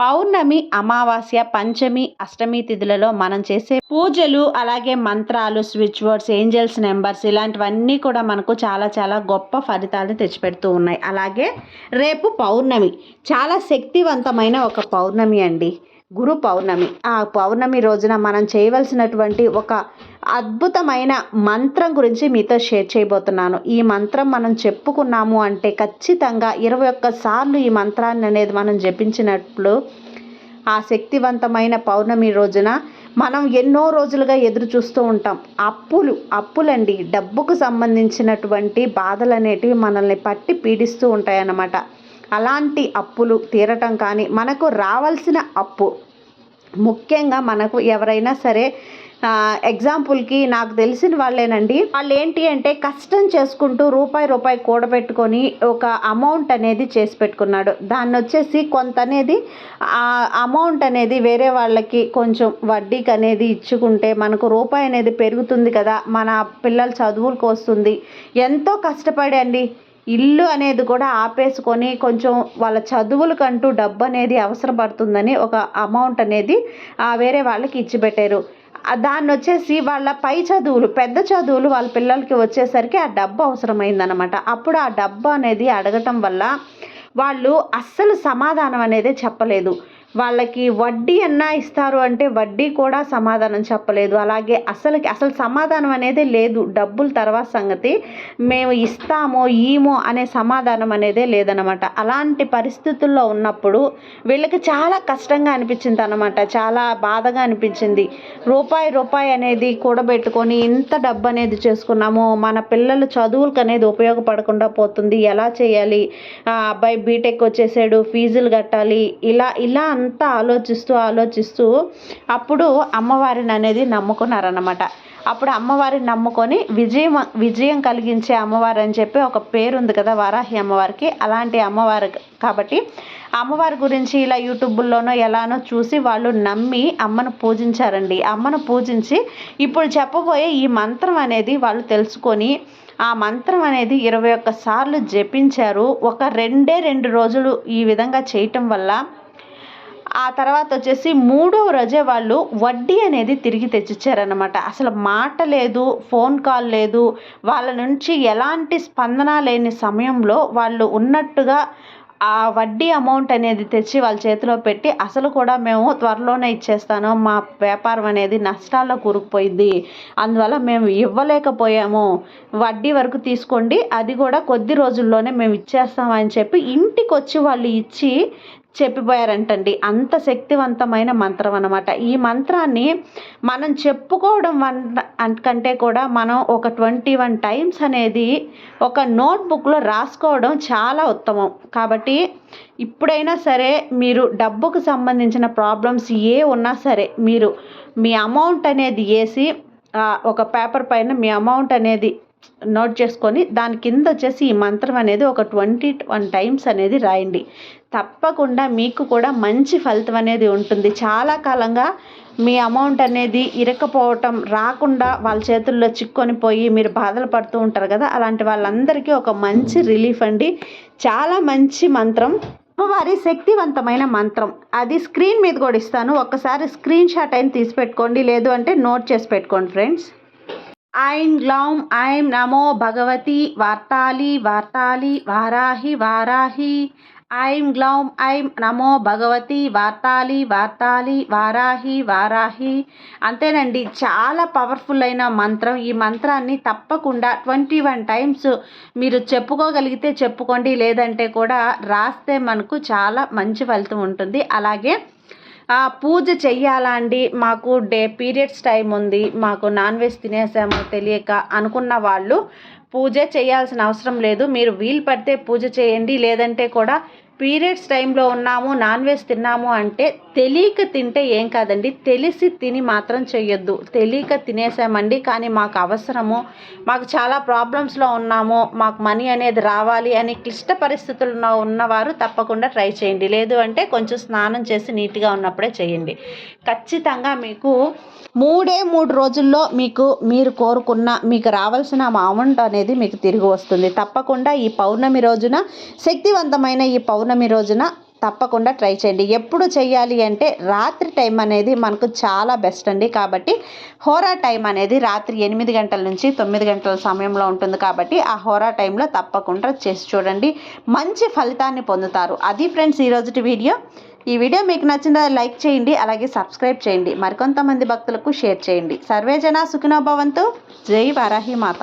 పౌర్ణమి అమావాస్య పంచమి అష్టమి తిథులలో మనం చేసే పూజలు అలాగే మంత్రాలు స్విచ్ వర్డ్స్ ఏంజల్స్ నెంబర్స్ ఇలాంటివన్నీ కూడా మనకు చాలా చాలా గొప్ప ఫలితాలను తెచ్చిపెడుతూ ఉన్నాయి. అలాగే రేపు పౌర్ణమి చాలా శక్తివంతమైన ఒక పౌర్ణమి అండి. గురు పౌర్ణమి. ఆ పౌర్ణమి రోజున మనం చేయవలసినటువంటి ఒక అద్భుతమైన మంత్రం గురించి మీతో షేర్ చేయబోతున్నాను. ఈ మంత్రం మనం చెప్పుకున్నాము అంటే ఖచ్చితంగా ఇరవై ఒక్క సార్లు ఈ మంత్రాన్ని అనేది మనం జపించినట్లు ఆ శక్తివంతమైన పౌర్ణమి రోజున మనం ఎన్నో రోజులుగా ఎదురు చూస్తూ ఉంటాం. అప్పులు అప్పులండి. డబ్బుకు సంబంధించినటువంటి బాధలు అనేటివి మనల్ని పట్టి పీడిస్తూ ఉంటాయన్నమాట. అలాంటి అప్పులు తీరటం కానీ మనకు రావాల్సిన అప్పు ముఖ్యంగా మనకు ఎవరైనా సరే ఎగ్జాంపుల్కి నాకు తెలిసిన వాళ్ళేనండి. వాళ్ళు ఏంటి అంటే కష్టం చేసుకుంటూ రూపాయి రూపాయి కూడబెట్టుకొని ఒక అమౌంట్ అనేది చేసి పెట్టుకున్నాడు. దాన్ని వచ్చేసి కొంత అనేది ఆ అమౌంట్ అనేది వేరే వాళ్ళకి కొంచెం వడ్డీకి అనేది ఇచ్చుకుంటే మనకు రూపాయి అనేది పెరుగుతుంది కదా మన పిల్లల చదువులకు వస్తుంది. ఎంతో కష్టపడి అండి ఇల్లు అనేది కూడా ఆపేసుకొని కొంచెం వాళ్ళ చదువులకంటూ డబ్బు అనేది అవసరపడుతుందని ఒక అమౌంట్ అనేది వేరే వాళ్ళకి ఇచ్చిపెట్టారు. దాన్ని వచ్చేసి వాళ్ళ పై చదువులు పెద్ద చదువులు వాళ్ళ పిల్లలకి వచ్చేసరికి ఆ డబ్బు అవసరమైందనమాట అప్పుడు ఆ డబ్బు అనేది అడగటం వల్ల వాళ్ళు అస్సలు సమాధానం అనేది చెప్పలేదు. వాళ్ళకి వడ్డీ అన్నా ఇస్తారు అంటే వడ్డీ కూడా సమాధానం చెప్పలేదు. అలాగే అసలుకి అసలు సమాధానం అనేది లేదు. డబ్బులు తర్వాత సంగతి మేము ఇస్తామో ఈమో అనే సమాధానం అనేదే లేదనమాట అలాంటి పరిస్థితుల్లో ఉన్నప్పుడు వీళ్ళకి చాలా కష్టంగా అనిపించింది అనమాట చాలా బాధగా అనిపించింది. రూపాయి రూపాయి అనేది కూడబెట్టుకొని ఇంత డబ్బు అనేది చేసుకున్నాము. మన పిల్లలు చదువులకు అనేది ఉపయోగపడకుండా పోతుంది. ఎలా చేయాలి? అబ్బాయి బీటెక్ వచ్చేసాడు. ఫీజులు కట్టాలి. ఇలా ఇలా అంతా ఆలోచిస్తూ ఆలోచిస్తూ అప్పుడు అమ్మవారిని అనేది నమ్ముకున్నారన్నమాట. అప్పుడు అమ్మవారిని నమ్ముకొని విజయం విజయం కలిగించే అమ్మవారు అని చెప్పి ఒక పేరు ఉంది కదా వారాహి అమ్మవారికి. అలాంటి అమ్మవారు కాబట్టి అమ్మవారి గురించి ఇలా యూట్యూబ్లోనో ఎలానో చూసి వాళ్ళు నమ్మి అమ్మను పూజించారండి. అమ్మను పూజించి ఇప్పుడు చెప్పబోయే ఈ మంత్రం అనేది వాళ్ళు తెలుసుకొని ఆ మంత్రం అనేది ఇరవై ఒక్క సార్లు జపించారు. ఒక రెండే రెండు రోజులు ఈ విధంగా చేయటం వల్ల ఆ తర్వాత వచ్చేసి మూడో రోజే వాళ్ళు వడ్డీ అనేది తిరిగి తెచ్చిచ్చారనమాట అసలు మాట లేదు ఫోన్ కాల్ లేదు. వాళ్ళ నుంచి ఎలాంటి స్పందన లేని సమయంలో వాళ్ళు ఉన్నట్టుగా ఆ వడ్డీ అమౌంట్ అనేది తెచ్చి వాళ్ళ చేతిలో పెట్టి అసలు కూడా మేము త్వరలోనే ఇచ్చేస్తాను. మా వ్యాపారం అనేది నష్టాల్లో కూరుకుపోయింది. అందువల్ల మేము ఇవ్వలేకపోయాము. వడ్డీ వరకు తీసుకోండి. అది కూడా కొద్ది రోజుల్లోనే మేము ఇచ్చేస్తామని చెప్పి ఇంటికి వచ్చి వాళ్ళు ఇచ్చి చెప్పిపోయారంటండి. అంత శక్తివంతమైన మంత్రం అనమాట ఈ మంత్రాన్ని మనం చెప్పుకోవడం వన్ కంటే కూడా మనం ఒక ట్వంటీ వన్ టైమ్స్ అనేది ఒక నోట్బుక్లో రాసుకోవడం చాలా ఉత్తమం. కాబట్టి ఇప్పుడైనా సరే మీరు డబ్బుకు సంబంధించిన ప్రాబ్లమ్స్ ఏ ఉన్నా సరే మీరు మీ అమౌంట్ అనేది వేసి ఒక పేపర్ పైన మీ అమౌంట్ అనేది నోట్ చేసుకొని దాని కింద వచ్చేసి ఈ మంత్రం అనేది ఒక ట్వంటీ వన్ టైమ్స్ అనేది రాయండి. తప్పకుండా మీకు కూడా మంచి ఫలితం అనేది ఉంటుంది. చాలా కాలంగా మీ అమౌంట్ అనేది ఇరకపోవటం రాకుండా వాళ్ళ చేతుల్లో చిక్కొని పోయి మీరు బాధలు పడుతూ ఉంటారు కదా అలాంటి వాళ్ళందరికీ ఒక మంచి రిలీఫ్ అండి. చాలా మంచి మంత్రం. వారి శక్తివంతమైన మంత్రం. అది స్క్రీన్ మీద కూడా ఇస్తాను. ఒక్కసారి స్క్రీన్ షాట్ అయిన తీసి పెట్టుకోండి. లేదు అంటే నోట్ చేసి పెట్టుకోండి ఫ్రెండ్స్. ఐం గ్లౌం ఐం నమో భగవతి వార్తాలి వార్తాలి వారాహి వారాహి ఐం గ్లౌం ఐం నమో భగవతి వార్తాలి వార్తాలి వారాహి వారాహి అంతేనండి చాలా పవర్ఫుల్ అయిన మంత్రం. ఈ మంత్రాన్ని తప్పకుండా ట్వంటీ వన్ టైమ్స్ మీరు చెప్పుకోగలిగితే చెప్పుకోండి లేదంటే కూడా రాస్తే మనకు చాలా మంచి ఫలితం ఉంటుంది. అలాగే పూజ చెయ్యాలా అండి? మాకు డే పీరియడ్స్ టైం ఉంది. మాకు నాన్ వెజ్ తినేసాము తెలియక అనుకున్న వాళ్ళు పూజ చేయాల్సిన అవసరం లేదు. మీరు వీలు పడితే పూజ చేయండి. లేదంటే కూడా పీరియడ్స్ టైంలో ఉన్నాము నాన్ వెజ్ తిన్నాము అంటే తెలియక తింటే ఏం కాదండి. తెలిసి తిని మాత్రం చేయొద్దు తెలియక తినేసామండి కానీ మాకు అవసరము. మాకు చాలా ప్రాబ్లమ్స్లో ఉన్నాము. మాకు మనీ అనేది రావాలి అని క్లిష్ట పరిస్థితుల్లో ఉన్నవారు తప్పకుండా ట్రై చేయండి. లేదు అంటే కొంచెం స్నానం చేసి నీట్గా ఉన్నప్పుడే చేయండి. ఖచ్చితంగా మీకు మూడే మూడు రోజుల్లో మీకు మీరు కోరుకున్న మీకు రావాల్సిన అమౌంట్ అనేది మీకు తిరిగి వస్తుంది. తప్పకుండా ఈ పౌర్ణమి రోజున శక్తివంతమైన ఈ పౌర్ణమి రోజున తప్పకుండా ట్రై చేయండి. ఎప్పుడు చేయాలి అంటే రాత్రి టైం అనేది మనకు చాలా బెస్ట్ అండి. కాబట్టి హోరా టైం అనేది రాత్రి ఎనిమిది గంటల నుంచి తొమ్మిది గంటల సమయంలో ఉంటుంది కాబట్టి ఆ హోరా టైంలో తప్పకుండా చేసి చూడండి. మంచి ఫలితాన్ని పొందుతారు. అది ఫ్రెండ్స్ ఈరోజుటి వీడియో. ఈ వీడియో మీకు నచ్చిందా లైక్ చేయండి. అలాగే సబ్స్క్రైబ్ చేయండి. మరికొంతమంది భక్తులకు షేర్ చేయండి. సర్వేజన సుఖినోభవంతు జై వారాహి మాత.